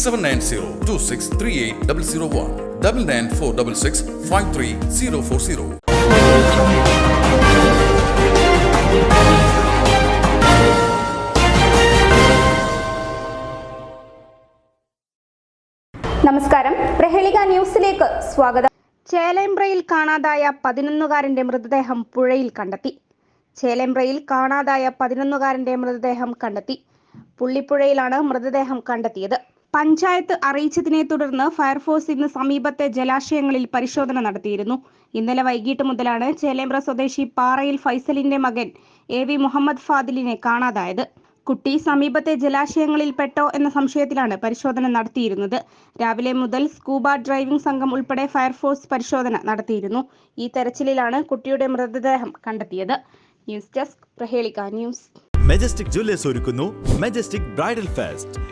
Seven nine zero two six three eight double zero one double nine four double six five three zero four zero നമസ്കാരം. പ്രഹേളിക ന്യൂസിലേക്ക് സ്വാഗതം. ചേലേമ്പ്രയിൽ കാണാതായ പതിനൊന്നുകാരന്റെ മൃതദേഹം പുഴയിൽ കണ്ടെത്തി. ചേലേമ്പ്രയിൽ കാണാതായ പതിനൊന്നുകാരന്റെ മൃതദേഹം കണ്ടെത്തി. പുള്ളിപ്പുഴയിലാണ് മൃതദേഹം കണ്ടെത്തിയത്. പഞ്ചായത്ത് അറിയിച്ചതിനെ തുടർന്ന് ഫയർഫോഴ്സ് ഇന്ന് സമീപത്തെ ജലാശയങ്ങളിൽ പരിശോധന നടത്തിയിരുന്നു. ഇന്നലെ വൈകിട്ട് മുതലാണ് ചേലേമ്പ്ര സ്വദേശി പാറയിൽ ഫൈസലിന്റെ മകൻ എ വി മുഹമ്മദ് ഫാദിലിനെ കാണാതായത്. കുട്ടി സമീപത്തെ ജലാശയങ്ങളിൽ പെട്ടോ എന്ന സംശയത്തിലാണ് പരിശോധന നടത്തിയിരുന്നത്. രാവിലെ മുതൽ സ്കൂബ ഡ്രൈവിംഗ് സംഘം ഉൾപ്പെടെ ഫയർഫോഴ്സ് പരിശോധന നടത്തിയിരുന്നു. ഈ തെരച്ചിലിലാണ് കുട്ടിയുടെ മൃതദേഹം കണ്ടെത്തിയത്. News desk Prahelika news. Majestic jewellers ഒരുക്കുന്നു. Majestic bridal fest